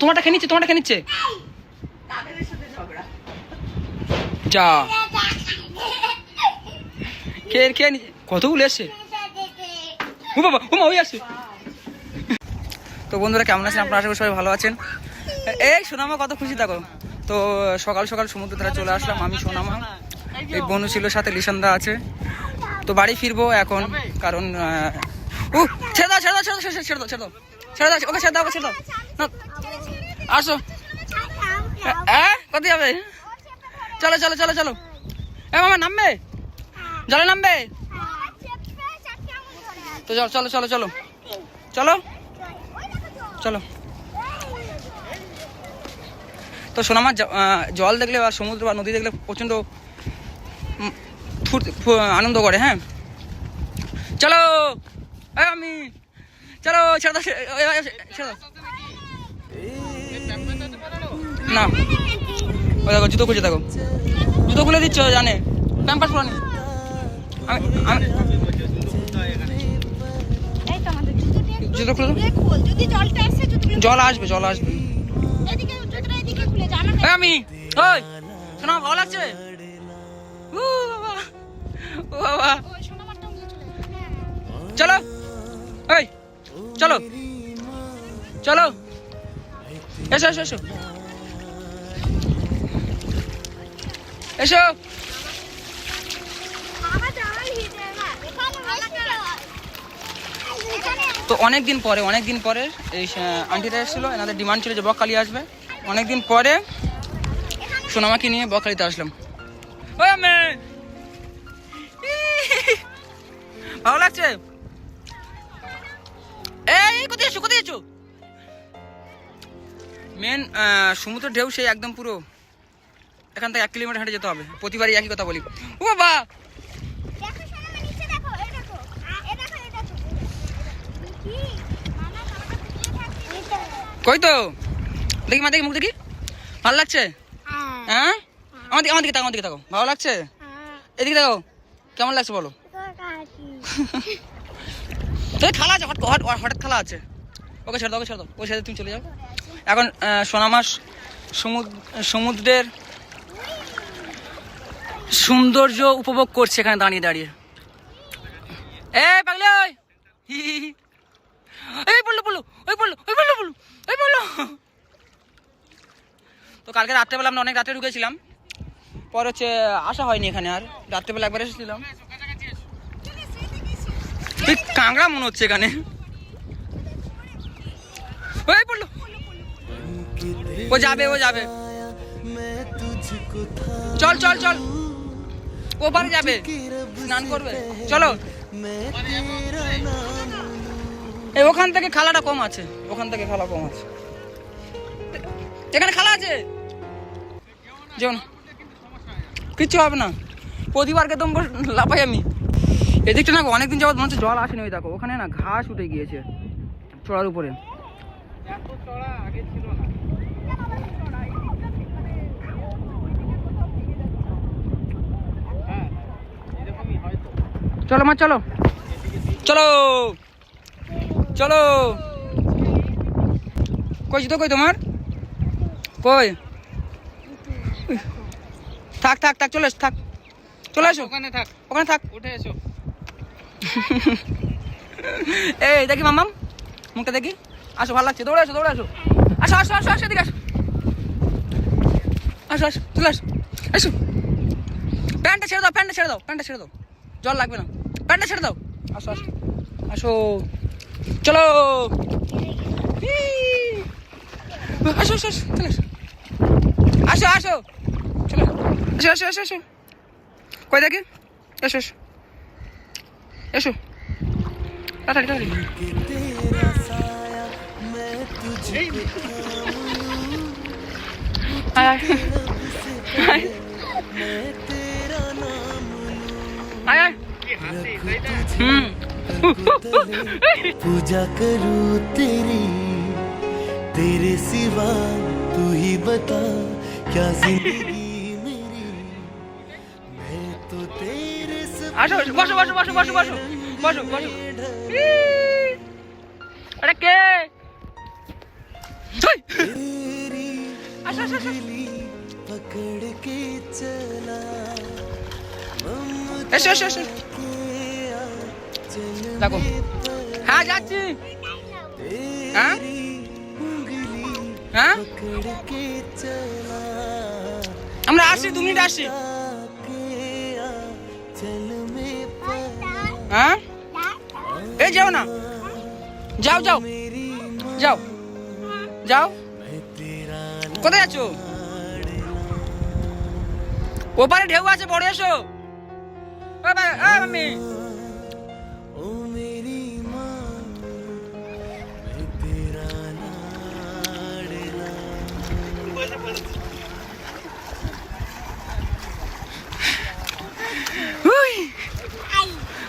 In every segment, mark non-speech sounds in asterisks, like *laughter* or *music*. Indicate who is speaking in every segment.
Speaker 1: তোমারটা খেয়ে নিচ্ছে তোমারটা খেয়ে নিচ্ছে। যা। খেয়ে খেয়ে কতগুলো এসছে? ও বাবা ও মা ওই তো বন্ধুরা কেমন আছেন? আপনারা আশা করি সবাই ভালো আছেন। এই সোনামা কত খুশি থাকো। তো সকাল সকাল সমুদ্র ধারে চলে আসলাম আমি সোনামা। এই বনু ছিল সাথে লিসান্দা আছে। তো বাড়ি ফিরবো এখন কারণ উ ছেড়ে দাও ছেড়ে দাও ছেড়ে দাও ছেড়ে দাও, ছেড়ে দাও ছেড়ে দাও। ওকে ছেড়ে দাও ওকে ছেড়ে দাও। আসো। হ্যাঁ কত যাবে চলো চলো চলো চলো। এ, মামা, নামবে? জলে নামবে? তো চলো চলো চলো চলো। চলো। চলো। তো সোনামার জল দেখলে বা সমুদ্র বা নদী দেখলে প্রচণ্ড আনন্দ করে হ্যাঁ? চলো! আমি, চলো, ছেড়ে দাও ছেড়ে দাও। না। ও দেখো, জুতো খুঁজে দেখো। জুতো খুলে দিচ্ছ, জানে। প্যাম্পাস পুরানি জুতো খুলে জল আসবে জল আসবে। আমি। ওই ভালো লাগছে।
Speaker 2: চলে।
Speaker 1: চলো। চলো। এসো এসো এসো। এসো। তো অনেক দিন পরে অনেক দিন পরে এই আহ, আন্টিটা এসেছিল এনাদের ডিমান্ড ছিল যে বকখালি আসবে। অনেক দিন পরে সোনামাকে নিয়ে বকখালিতে আসলাম। ভালো লাগছে? এই কোথায় এসো কোথায় মেন সমুদ্রের ঢেউ সেই একদম পুরো। এখান থেকে এক কিলোমিটার হেঁটে যেতে হবে। প্রতিবারই একই কথা বলি। ও বাবা!
Speaker 2: দেখো সোনা মা নিচে দেখো এই দেখো। এই দেখো এই দেখো। কি? মানা জামাটা খুলে থাকছে
Speaker 1: কই তো? দেখি মা দেখি মুখ দেখি। ভালো লাগছে?
Speaker 2: হ্যাঁ।
Speaker 1: হ্যাঁ? আমার দিকে আমার দিকে তাকো আমার দিকে তাকো ভালো লাগছে?
Speaker 2: হ্যাঁ।
Speaker 1: এদিকে দেখো কেমন লাগছে বলো? তোর খালা আছে হঠাৎ হঠাৎ- হঠাৎ খালা আছে। ওকে ছেড়ে দাও ওকে ছেড়ে দাও। ওই সাথে তুমি চলে যাও। এখন আহ, সোনামাস সমুদ্র সমুদ্রের সৌন্দর্য উপভোগ করছে এখানে দাঁড়িয়ে দাঁড়িয়ে। এ, পাগলে। এই বলল বলল ওই বলল ওই বলল বলল ওই বলল। তো কালকে রাত্রেবেলা আমরা অনেক রাত্রে ঢুকেছিলাম। পর হচ্ছে, আসা হয়নি এখানে আর। রাত্রেবেলা একবার এসেছিলাম। তুই কাংড়া মনে হচ্ছে এখানে? ওই পড়ল ও যাবে ও যাবে। চল চল চল। ও বাড়ি যাবে। স্নান করবে। চলো। এই ওখান থেকে খালাটা কম আছে। ওখান থেকে খালা কম আছে। এখানে খালা আছে। যেমন কিচ্ছু হবে না। প্রতিবারকে তো লাফাই আমি। এদিকটা না অনেকদিন যাবত মনে হচ্ছে জল আসেনি ওই দেখো। ওখানে না ঘাস উঠে গিয়েছে চড়ার উপরে। চলো মা চলো। চলো। চলো। কই তো কই তোমার? কই? থাক থাক থাক চলে থাক। চলে এসো।
Speaker 3: ওখানে থাক।
Speaker 1: ওখানে থাক।
Speaker 3: উঠে এসো। *laughs*
Speaker 1: এই দেখি মামাম মুখটা দেখি। আসো ভালো লাগছে। দৌড়ে আসো দৌড়ে আসো আসো আসো আসো আসো এদিকে আসো। আসো আসো চলে আসো আসো প্যান্টটা ছেড়ে দাও প্যান্টটা ছেড়ে দাও প্যান্টটা ছেড়ে দাও। জল লাগবে না। প্যান্টটা ছেড়ে দাও। আসো আসো আসো। চলো। হি। আসো আসো আসো চলে আসো। আসো আসো। চলো আসো। আসো আসো আসো কই দেখি এসো এসো এসো তাড়াতাড়ি তাড়াতাড়ি। আয়, আয়। আয়। আয়, আয়। হুম।
Speaker 4: पूजा करूं तेरी तेरे सिवा तू ही बता क्या जिंदगी मेरी मैं तो तेरे
Speaker 1: আসো বসো বসো বসো বসো বসো বসো বসো ই! আরে কে আসো আসো আসো।
Speaker 4: उंगली पकड़ के चला
Speaker 1: এসো এসো এসো। দেখো। হ্যাঁ যাচ্ছি। হ্যাঁ? হ্যাঁ? আমরা আসি তুমি মিনিট
Speaker 4: আসি।
Speaker 1: হ্যাঁ? এ, যাও না। যাও যাও। যাও। যাও। কোথায় আছো? ওপারে ঢেউ আছে, বড় এসো।
Speaker 4: bye bye ah
Speaker 1: mummy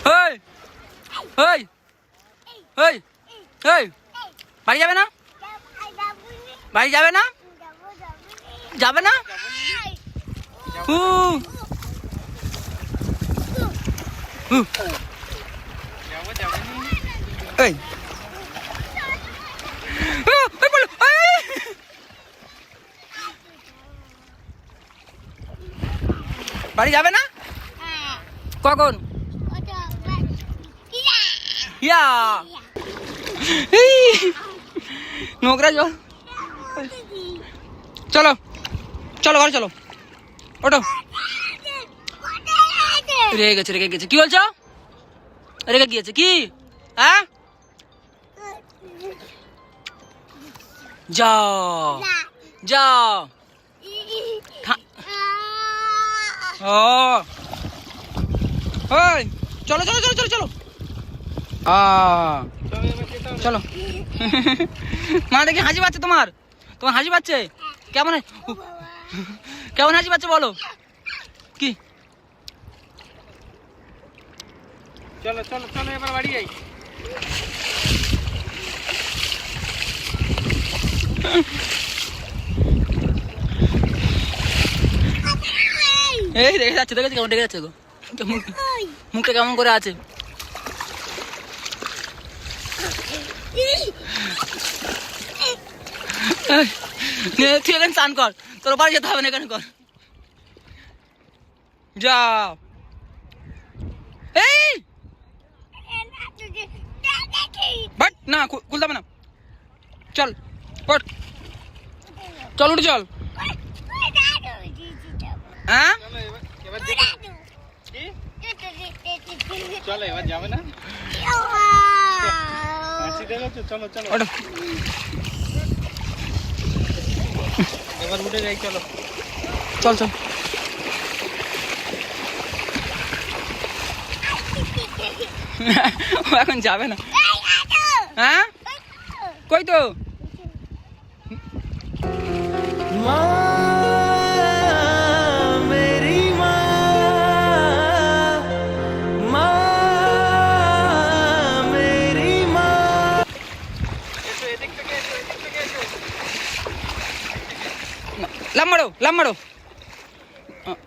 Speaker 1: ơi ơi ơi ơi বাড়ি যাবে না বাড়ি যাবে না যাবে না ও হু। এই ও, ওই বলো, এই। বাড়ি যাবে না কখন ইয়া এই, নোংরা জল চলো চলো ঘরে চলো ওটো রেগে গেছে রেগে গেছে। কি বলছো? রেগে গিয়েছে কি? হ্যাঁ? যাও যাও। ও ওই চলো চলো চলো চলো চলো। চলো। মা দেখি হাসি পাচ্ছে তোমার? তোমার হাসি পাচ্ছে কেমন কেমন হাসি পাচ্ছে বলো? কি?
Speaker 3: চলো চলো চলো এবার বাড়ি যাই।
Speaker 1: এই দেখে যাচ্ছে দেখেছি কেমন দেখে যাচ্ছে গো। মুখ- মুখটা কেমন করে আছে? তুই এখানে স্নান কর। তোর বাড়ি যেতে হবে না এখানে কর। যাও এই বাট না খুলতে হবে না। চল পট চল উঠে চল। হ্যাঁ?
Speaker 3: চলো এবার যাবে না? চলো চলো। এবার উঠে যাই চলো।
Speaker 1: চল চল। ও এখন যাবে না। হ্যাঁ? কই তো? লাম্মাড়ো লাম্মাড়ো।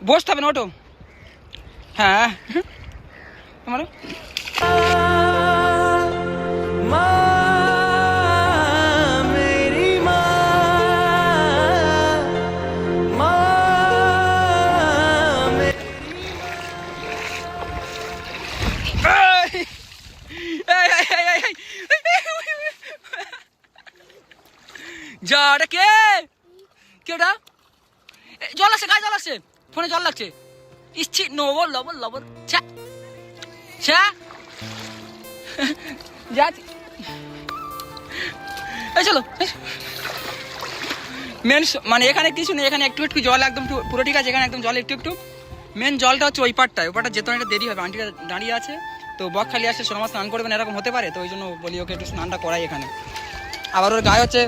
Speaker 1: বসতে হবে না অটো হ্যাঁ। তোমার যাটা কে? কে কেটা জল আসছে গায়ে জল আসছে ফোনে জল লাগছে। ইচ্ছি, নবল লবণ লবণ ছ্যা ছ্যা যাচ্ছি। এই চলো মেন মানে এখানে কিছু নেই, এখানে একটু একটু জল একদম পুরো ঠিক আছে, এখানে একদম জল একটু একটু। মেন জলটা হচ্ছে ওই পাটটায় ওই পাটটা যেতে অনেকটা দেরি হবে, আন্টিটা দাঁড়িয়ে আছে। তো বক খালি আসছে, সোনামা স্নান করবেন এরকম হতে পারে, তো ওই জন্য বলি ওকে একটু স্নানটা করাই এখানে। আবার ওর গায়ে হচ্ছে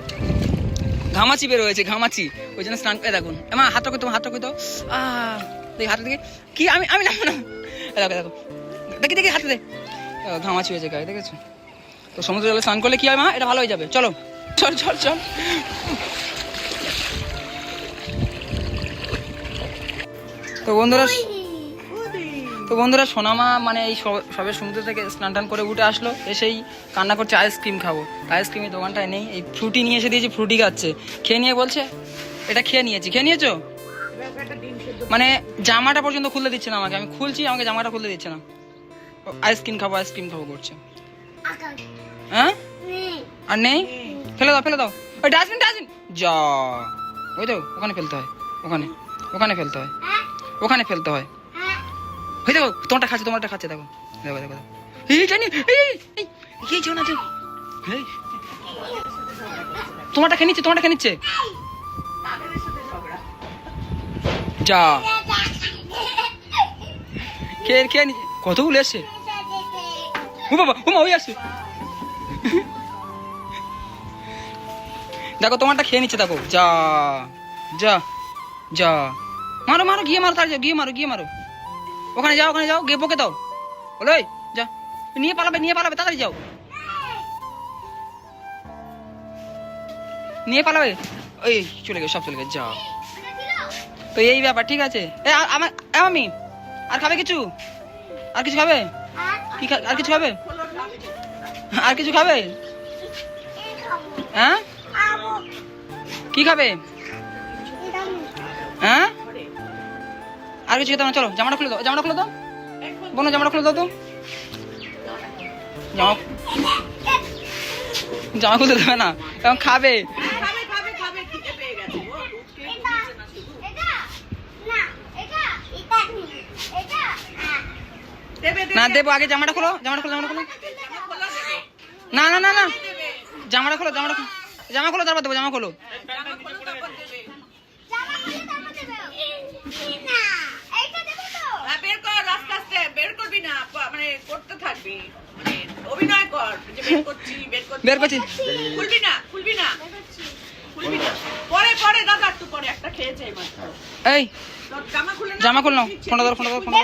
Speaker 1: ঘামাচি বের হয়েছে ঘামাচি। ওই জন্য স্নান করে দেখুন এমা হাতটা কই তোমার হাতটা কই তো আহ দেখি হাতটা দেখি কি, আমি আমি না দেখো দেখো। দেখি দেখি হাতে দে। হয়েছে গায়ে দেখেছ? তো সমুদ্র জলে স্নান করলে হয় মা? এটা ভালো হয়ে যাবে। চলো, চল চল চল। তো বন্ধুরা তো বন্ধুরা, সোনামা মানে এই সব- সমুদ্র থেকে স্নান টান করে উঠে আসলো। এসেই কান্না করছে, আইসক্রিম খাব। আইসক্রিমের দোকানটায় নেই। এই ফ্রুটি নিয়ে এসে দিয়েছি, ফ্রুটি খাচ্ছে। খেয়ে নিয়ে বলছে, এটা খেয়ে নিয়েছি। খেয়ে নিয়েছো? মানে জামাটা পর্যন্ত খুলতে দিচ্ছে না আমাকে। আমি খুলছি, আমাকে জামাটা খুলতে দিচ্ছে না। আইসক্রিম খাব আইসক্রিম খাব করছে হ্যাঁ আর নেই ফেলে দাও ফেলে দাও ওই ডাস্টবিন ডাস্টবিন যা ওই তো ওখানে ফেলতে হয় ওখানে ওখানে ফেলতে হয়
Speaker 2: হ্যাঁ
Speaker 1: ওখানে ফেলতে হয়
Speaker 2: হ্যাঁ
Speaker 1: ওই দেখো তোমারটা খাচ্ছে তোমারটা খাচ্ছে দেখো দেখো দেখো। এই জানি এই তোমারটা খেয়ে নিচ্ছে তোমারটা খেয়ে নিচ্ছে যা খেয়ে খেয়ে কতগুলো এসছে ও বাবা, ও মা, ওই দেখো, তোমারটা খেয়ে নিচ্ছে, দেখো। যা যা যা। মারো মারো, গিয়ে মারো তার গিয়ে মারো গিয়ে মারো। ওখানে যাও ওখানে যাও, গিয়ে বকে দাও। বলো যা। নিয়ে পালাবে নিয়ে পালাবে, তাড়াতাড়ি যাও। নিয়ে পালাবে? ওই চলে গেছে, সব চলে গেছে, যা। তো এই ব্যাপার, ঠিক আছে? আমার আমি আর খাবে কিছু? আর কিছু খাবে? কি আর কিছু খাবে? আর কিছু খাবে? হ্যাঁ? কি খাবে? হ্যাঁ? আর কিছু খেতে না, চলো জামাটা খুলে দাও। জামাটা খুলে দাও। বোনো জামাটা খুলে দাও তো। জামা জামা খুলতে দেবে না। খাবে
Speaker 5: খাবে খাবে খিদে পেয়ে গেছে ও দুধ খেয়ে
Speaker 2: এটা
Speaker 5: ঘুমিয়েছে না শুধু
Speaker 2: এটা না এটা এটা এটা হ্যাঁ।
Speaker 5: দেবে দেবে
Speaker 1: না দেবো আগে জামাটা খোলো জামাটা খোলো জামাটা খোলো।
Speaker 5: জামা খোলা দেবে
Speaker 1: না না না না। জামাটা খোলো জামাটা খোলো। জামা খোলো তারপর দেবো জামা খোলো।
Speaker 5: জামা খোলা তারপর দেবে
Speaker 2: জামা খুলে তারপর দেবে না এইটা দেবে তো
Speaker 5: হ্যাঁ, বের কর আস্তে আস্তে। বের করবি না মানে করতে থাকবি। মানে অভিনয় কর বের করছি বের করছি।
Speaker 1: বের করছি।
Speaker 5: খুলবি না খুলবি না। পরে পরে দাদা একটু পরে একটা খেয়েছে এই মাত্র।
Speaker 1: এই
Speaker 5: তোর জামা খুলে
Speaker 1: জামা খুললো ফোনটা ধরো ফোনটা ধরো ফোনটা